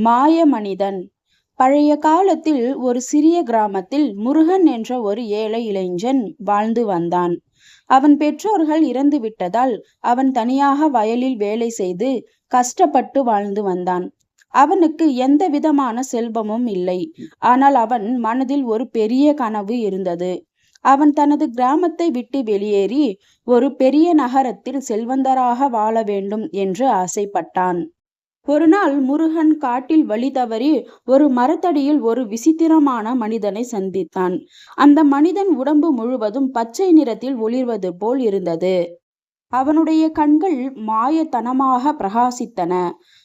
மாய மனிதன் பழைய காலத்தில் ஒரு சிறிய கிராமத்தில் முருகன் என்ற ஒரு ஏழை இளைஞன் வாழ்ந்து வந்தான். அவன் பெற்றோர்கள் இறந்து விட்டதால் அவன் தனியாக வயலில் வேலை செய்து கஷ்டப்பட்டு வாழ்ந்து வந்தான். அவனுக்கு எந்த விதமான செல்வமும் இல்லை. ஆனால் அவன் மனதில் ஒரு பெரிய கனவு இருந்தது. அவன் தனது கிராமத்தை விட்டு வெளியேறி ஒரு பெரிய நகரத்தில் செல்வந்தராக வாழ வேண்டும் என்று ஆசைப்பட்டான். ஒரு நாள் முருகன் காட்டில் வழி தவறி ஒரு மரத்தடியில் ஒரு விசித்திரமான மனிதனை சந்தித்தான். அந்த மனிதன் உடம்பு முழுவதும் பச்சை நிறத்தில் ஒளிர்வது போல் இருந்தது. அவனுடைய கண்கள் மாயத்தனமாக பிரகாசித்தன.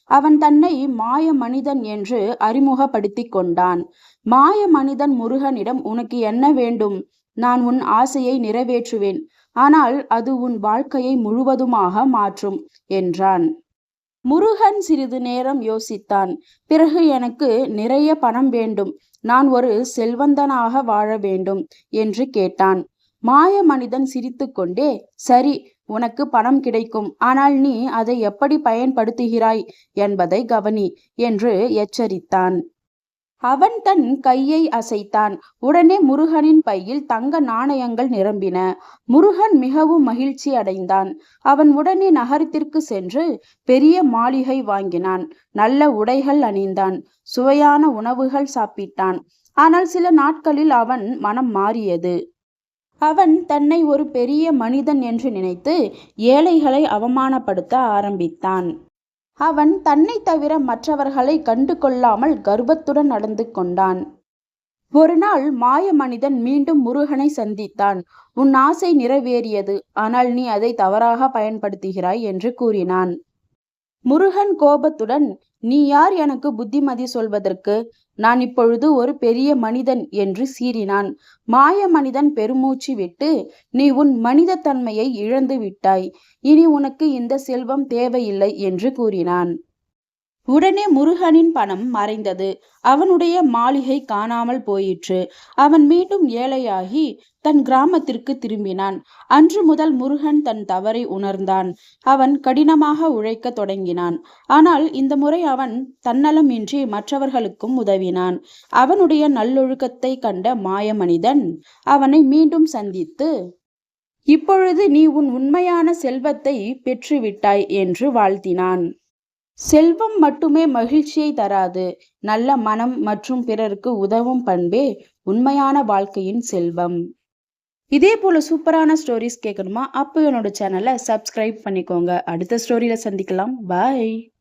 அவன் தன்னை மாய மனிதன் என்று அறிமுகப்படுத்திக் கொண்டான். மாய மனிதன் முருகனிடம் உனக்கு என்ன வேண்டும்? நான் உன் ஆசையை நிறைவேற்றுவேன். ஆனால் அது உன் வாழ்க்கையை முழுவதுமாக மாற்றும் என்றான். முருகன் சிறிது நேரம் யோசித்தான். பிறகு எனக்கு நிறைய பணம் வேண்டும். நான் ஒரு செல்வந்தனாக வாழ வேண்டும் என்று கேட்டான். மாய மனிதன் சிரித்துக்கொண்டே சரி உனக்கு பணம் கிடைக்கும். ஆனால் நீ அதை எப்படி பயன்படுத்துகிறாய் என்பதை கவனி என்று எச்சரித்தான். அவன் தன் கையை அசைத்தான். உடனே முருகனின் பையில் தங்க நாணயங்கள் நிரம்பின. முருகன் மிகவும் மகிழ்ச்சி அடைந்தான். அவன் உடனே நகரத்திற்கு சென்று பெரிய மாளிகை வாங்கினான். நல்ல உடைகள் அணிந்தான். சுவையான உணவுகள் சாப்பிட்டான். ஆனால் சில நாட்களில் அவன் மனம் மாறியது. அவன் தன்னை ஒரு பெரிய மனிதன் என்று நினைத்து ஏழைகளை அவமானப்படுத்த ஆரம்பித்தான். அவன் தன்னை தவிர மற்றவர்களை கண்டு கொள்ளாமல் கர்வத்துடன் நடந்து கொண்டான். ஒரு நாள் மாய மனிதன் மீண்டும் முருகனை சந்தித்தான். உன் ஆசை நிறைவேறியது ஆனால் நீ அதை தவறாக பயன்படுத்துகிறாய் என்று கூறினான். முருகன் கோபத்துடன் நீ யார் எனக்கு புத்திமதி சொல்வதற்கு? நான் இப்பொழுது ஒரு பெரிய மனிதன் என்று சீறினான். மாய மனிதன் பெருமூச்சு விட்டு நீ உன் மனித தன்மையை இழந்து விட்டாய். இனி உனக்கு இந்த செல்வம் தேவையில்லை என்று கூறினான். உடனே முருகனின் பணம் மறைந்தது. அவனுடைய மாளிகை காணாமல் போயிற்று. அவன் மீண்டும் ஏழையாகி தன் கிராமத்திற்கு திரும்பினான். அன்று முதல் முருகன் தன் தவறை உணர்ந்தான். அவன் கடினமாக உழைக்க தொடங்கினான். ஆனால் இந்த முறை அவன் தன்னலமின்றி மற்றவர்களுக்கும் உதவினான். அவனுடைய நல்லொழுக்கத்தை கண்ட மாய மனிதன் அவனை மீண்டும் சந்தித்து இப்பொழுது நீ உன் உண்மையான செல்வத்தை பெற்றுவிட்டாய் என்று வாழ்த்தினான். செல்வம் மட்டுமே மகிழ்ச்சியை தராது. நல்ல மனம் மற்றும் பிறருக்கு உதவும் பண்பே உண்மையான வாழ்க்கையின் செல்வம். இதே போல சூப்பரான ஸ்டோரிஸ் கேட்கணுமா? அப்போ என்னோட சேனலை சப்ஸ்கிரைப் பண்ணிக்கோங்க. அடுத்த ஸ்டோரியில சந்திக்கலாம். பாய்